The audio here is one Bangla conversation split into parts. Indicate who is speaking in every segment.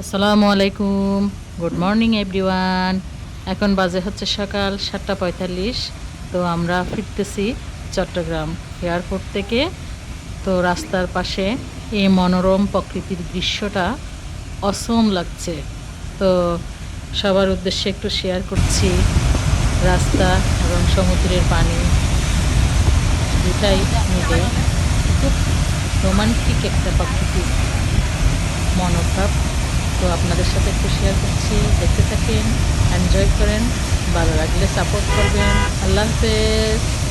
Speaker 1: আসসালামু আলাইকুম। গুড মর্নিং এভরিওয়ান এখন বাজে হচ্ছে সকাল সাতটা পঁয়তাল্লিশ। তো আমরা ফিরতেছি চট্টগ্রাম এয়ারপোর্ট থেকে। তো রাস্তার পাশে এই মনোরম প্রকৃতির দৃশ্যটা অসম লাগছে। তো সবার উদ্দেশ্যে একটু শেয়ার করছি রাস্তা এবং সমুদ্রের পানি। দুটাই মিলে খুব রোমান্টিক একটা প্রকৃতির মনোভাব। তো আপনাদের সাথে একটু শেয়ার করছি। দেখতে থাকেন এনজয় করেন, ভালো লাগলে সাপোর্ট করবেন। আল্লাহ হাফেজ।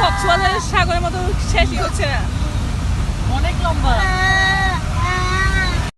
Speaker 2: কক্সবাজারের সাগরের মতো শেষই হচ্ছে না।
Speaker 1: অনেক